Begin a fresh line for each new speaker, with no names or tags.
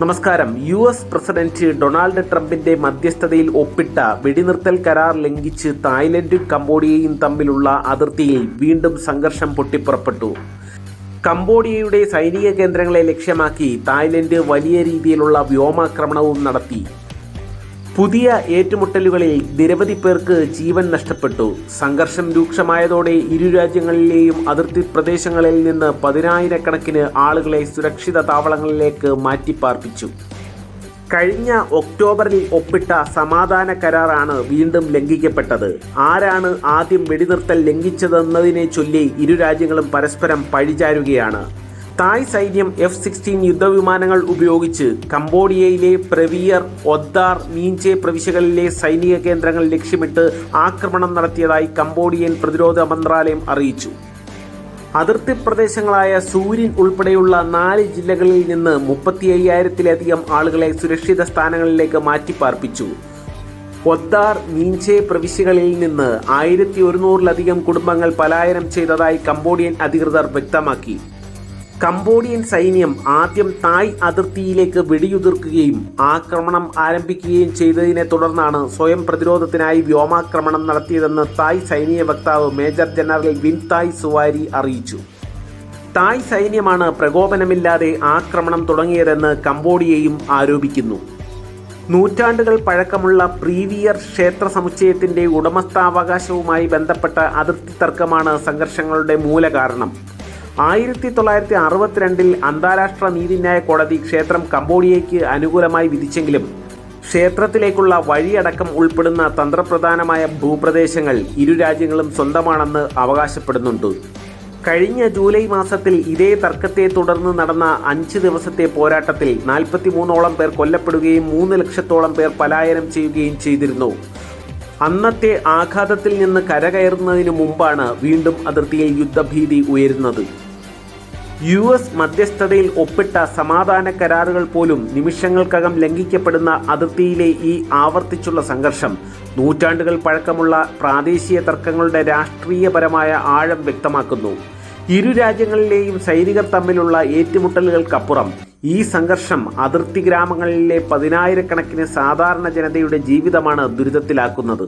നമസ്കാരം. U S president Donald ട്രംപിന്റെ മധ്യസ്ഥതയിൽ ഒപ്പിട്ട വെടിനിർത്തൽ കരാർ ലംഘിച്ച് തായ്ലൻഡും കംബോഡിയയും തമ്മിലുള്ള അതിർത്തിയിൽ വീണ്ടും സംഘർഷം പൊട്ടിപ്പുറപ്പെട്ടു. കംബോഡിയയുടെ സൈനിക കേന്ദ്രങ്ങളെ ലക്ഷ്യമാക്കി തായ്ലൻഡ് വലിയ രീതിയിലുള്ള വ്യോമാക്രമണവും നടത്തി. പുതിയ ഏറ്റുമുട്ടലുകളിൽ നിരവധി പേർക്ക് ജീവൻ നഷ്ടപ്പെട്ടു. സംഘർഷം രൂക്ഷമായതോടെ ഇരു രാജ്യങ്ങളിലെയും അതിർത്തി പ്രദേശങ്ങളിൽ നിന്ന് പതിനായിരക്കണക്കിന് ആളുകളെ സുരക്ഷിത താവളങ്ങളിലേക്ക് മാറ്റിപ്പാർപ്പിച്ചു. കഴിഞ്ഞ ഒക്ടോബറിൽ ഒപ്പിട്ട സമാധാന കരാറാണ് വീണ്ടും ലംഘിക്കപ്പെട്ടത്. ആരാണ് ആദ്യം വെടിനിർത്തൽ ലംഘിച്ചതെന്നതിനെ ചൊല്ലി ഇരു രാജ്യങ്ങളും പരസ്പരം പഴിചാരുകയാണ്. തായ് സൈന്യം എഫ് സിക്സ്റ്റീൻ യുദ്ധവിമാനങ്ങൾ ഉപയോഗിച്ച് കംബോഡിയയിലെ പ്രവിയർ ഒദ്ദാർ മീൻചെ പ്രവിശ്യകളിലെ സൈനിക കേന്ദ്രങ്ങൾ ലക്ഷ്യമിട്ട് ആക്രമണം നടത്തിയതായി കംബോഡിയൻ പ്രതിരോധ മന്ത്രാലയം അറിയിച്ചു. അതിർത്തി പ്രദേശങ്ങളായ സൂര്യൻ ഉൾപ്പെടെയുള്ള നാല് ജില്ലകളിൽ നിന്ന് മുപ്പത്തി അയ്യായിരത്തിലധികം ആളുകളെ സുരക്ഷിത സ്ഥാനങ്ങളിലേക്ക് മാറ്റിപ്പാർപ്പിച്ചു. ഒദ്ദാർ മീൻചെ പ്രവിശ്യകളിൽ നിന്ന് ആയിരത്തി ഒരുന്നൂറിലധികം കുടുംബങ്ങൾ പലായനം ചെയ്തതായി കംബോഡിയൻ അധികൃതർ വ്യക്തമാക്കി. കംബോഡിയൻ സൈന്യം ആദ്യം തായ് അതിർത്തിയിലേക്ക് വെടിയുതിർക്കുകയും ആക്രമണം ആരംഭിക്കുകയും ചെയ്തതിനെ തുടർന്നാണ് സ്വയം പ്രതിരോധത്തിനായി വ്യോമാക്രമണം നടത്തിയതെന്ന് തായ് സൈനിക വക്താവ് major general Win Thai Suvaree അറിയിച്ചു. തായ് സൈന്യമാണ് പ്രകോപനമില്ലാതെ ആക്രമണം തുടങ്ങിയതെന്ന് കംബോഡിയയും ആരോപിക്കുന്നു. നൂറ്റാണ്ടുകൾ പഴക്കമുള്ള പ്രീവിയർ ക്ഷേത്ര സമുച്ചയത്തിന്റെ ഉടമസ്ഥാവകാശവുമായി ബന്ധപ്പെട്ട അതിർത്തി തർക്കമാണ് സംഘർഷങ്ങളുടെ മൂലകാരണം. ആയിരത്തി തൊള്ളായിരത്തി അറുപത്തിരണ്ടിൽ അന്താരാഷ്ട്ര നീതിന്യായ കോടതി ക്ഷേത്രം കംബോഡിയയ്ക്ക് അനുകൂലമായി വിധിച്ചെങ്കിലും ക്ഷേത്രത്തിലേക്കുള്ള വഴിയടക്കം ഉൾപ്പെടുന്ന തന്ത്രപ്രധാനമായ ഭൂപ്രദേശങ്ങൾ ഇരു രാജ്യങ്ങളും സ്വന്തമാണെന്ന് അവകാശപ്പെടുന്നുണ്ട്. കഴിഞ്ഞ ജൂലൈ മാസത്തിൽ ഇതേ തർക്കത്തെ തുടർന്ന് നടന്ന അഞ്ച് ദിവസത്തെ പോരാട്ടത്തിൽ നാൽപ്പത്തി മൂന്നോളം പേർ കൊല്ലപ്പെടുകയും മൂന്ന് ലക്ഷത്തോളം പേർ പലായനം ചെയ്യുകയും ചെയ്തിരുന്നു. അന്നത്തെ ആഘാതത്തിൽ നിന്ന് കരകയറുന്നതിനു മുമ്പാണ് വീണ്ടും അതിർത്തിയിൽ യുദ്ധഭീതി ഉയരുന്നത്. യു എസ് മധ്യസ്ഥതയിൽ ഒപ്പിട്ട സമാധാന കരാറുകൾ പോലും നിമിഷങ്ങൾക്കകം ലംഘിക്കപ്പെടുന്ന അതിർത്തിയിലെ ഈ ആവർത്തിച്ചുള്ള സംഘർഷം നൂറ്റാണ്ടുകൾ പഴക്കമുള്ള പ്രാദേശിക തർക്കങ്ങളുടെ രാഷ്ട്രീയപരമായ ആഴം വ്യക്തമാക്കുന്നു. ഇരു രാജ്യങ്ങളിലെയും സൈനികർ തമ്മിലുള്ള ഏറ്റുമുട്ടലുകൾക്കപ്പുറം ഈ സംഘർഷം അതിർത്തി ഗ്രാമങ്ങളിലെ പതിനായിരക്കണക്കിന് സാധാരണ ജനതയുടെ ജീവിതമാണ് ദുരിതത്തിലാക്കുന്നത്.